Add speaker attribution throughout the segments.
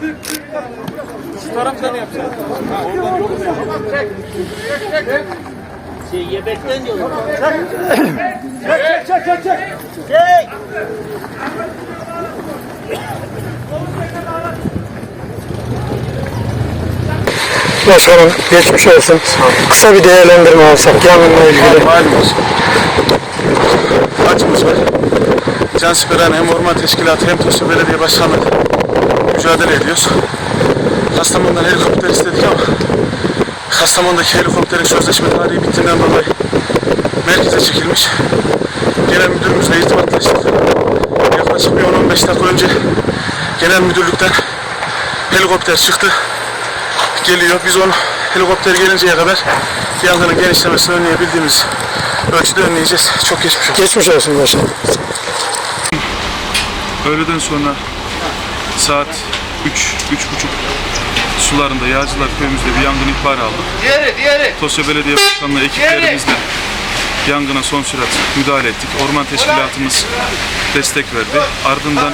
Speaker 1: şu taraftan yapacağız. Ha, oradan yolu
Speaker 2: Şey, yemekten diyorlar.
Speaker 3: Çek çek çek çek.
Speaker 2: Çek!
Speaker 3: Başkanım geçmiş olsun. Kısa bir değerlendirme alsak yangınla ilgili.
Speaker 1: Malum olsun. Acımız var. Can Siperan hem Orman Teşkilatı hem Tosun Belediye Başkanlığı mücadele ediyoruz. Kastamonu'dan helikopter istedik ama Kastamonu'daki helikopterin sözleşme tarihi bittiğinden dolayı merkeze çekilmiş. Genel müdürümüzle irtibatlaştık. Yaklaşık bir 10-15 dakika önce genel müdürlükten helikopter çıktı. Geliyor. Biz onu helikopter gelinceye kadar yangının genişlemesini önleyebildiğimiz ölçüde önleyeceğiz. Çok geçmiş olsun.
Speaker 3: Geçmiş olsun başkanım.
Speaker 1: Öğleden sonra saat 3 3 buçuk sularında Yağcılar köyümüzde bir yangın ihbarı aldık.
Speaker 2: Diğeri, diğeri.
Speaker 1: Tosya Belediye Başkanlığı ekiplerimizle yangına son sürat müdahale ettik. Orman Teşkilatımız destek verdi. Ardından.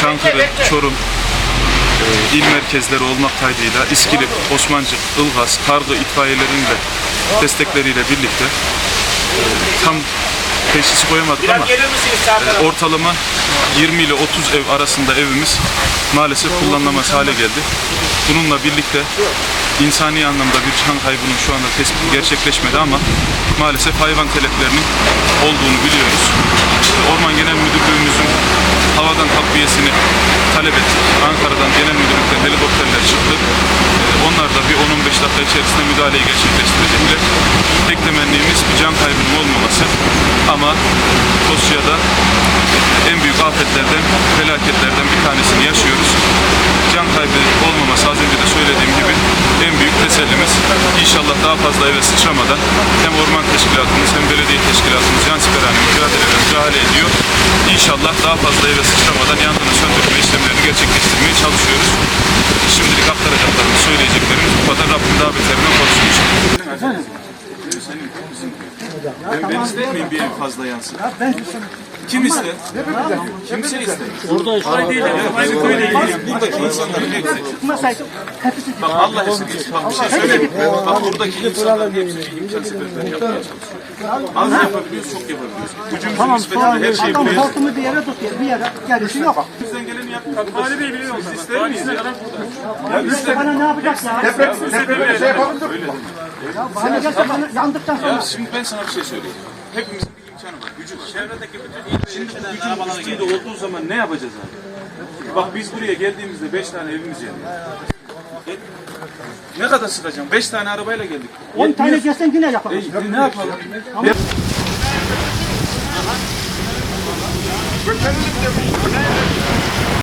Speaker 1: Çankırı. Çorum e, il merkezleri olmak kaydıyla İskilip, Osmancık, Ilgaz, Kargı itfaiyelerinin de destekleriyle birlikte e, tam teşhisi koyamadık ama
Speaker 2: Gelir misiniz sağ
Speaker 1: e, ortalama 20 ile 30 ev arasında evimiz maalesef kullanılamaz hale geldi. Bununla birlikte insani anlamda bir can kaybının şu anda tespiti gerçekleşmedi ama maalesef hayvan teleplerinin olduğunu biliyoruz. Orman Genel Müdürlüğümüzün havadan takviyesini talep ettik. Ankara'dan genel müdürlükten helikopterler çıktı. Ee, Onlar da bir 10-15 dakika içerisinde müdahaleyi gerçekleştirecekler. Tek temennimiz bir can kaybının olmaması ama Tosya'da en büyük afetlerden, felaketlerden bir tanesini yaşıyoruz. Can kaybı olmaması az önce de söylediğim gibi en büyük tesellimiz. İnşallah daha fazla eve sıçramadan hem orman teşkilatımız hem belediye teşkilatımız yan siperhane mücadeleyle müdahale ediyor. İnşallah daha fazla eve sıçramadan yangını söndürme işlemlerini gerçekleştirmeye çalışıyoruz. Şimdilik aktaracaklarımız, söyleyeceklerimiz bu kadar. Rabbim daha beterinden korusun inşallah. Ben, ben istemeyeyim bir ev fazla yansın. Kim ister? Kimse ister. Burada işte değil. Aynı köyde Buradaki insanların hepsi. Bak Allah için bir şey söyleyeyim. Bak buradaki insanların hepsi imkan seferber yapmaya çalışıyor. Az yapabiliyoruz, çok yapabiliyoruz. Gücümüzün
Speaker 3: Tamam
Speaker 1: nispetinde
Speaker 3: tamam.
Speaker 1: her şeyi
Speaker 3: Adam
Speaker 1: biliyoruz.
Speaker 3: hortumu bir yere tutuyor. Bir yere gerisi yok.
Speaker 1: Bizden geleni yaptık. Ali Bey biliyor Siz ister miyiz?
Speaker 3: İşte bana ne yapacak ya?
Speaker 1: Öyle şey yapalım.
Speaker 3: Bana gelse bana yandıktan sonra.
Speaker 1: Ya şimdi ben sana bir şey söyleyeyim. Hepimizin bir imkanı var, gücü var. Çevredeki bütün Şimdi bu gücün üstünde olduğu zaman ne yapacağız abi? Bak biz buraya geldiğimizde beş tane evimiz yanıyor. Ne kadar sıkacağım? Beş tane arabayla geldik.
Speaker 3: 10 tane gelsen yine yapamaz.
Speaker 1: E, ne yapalım?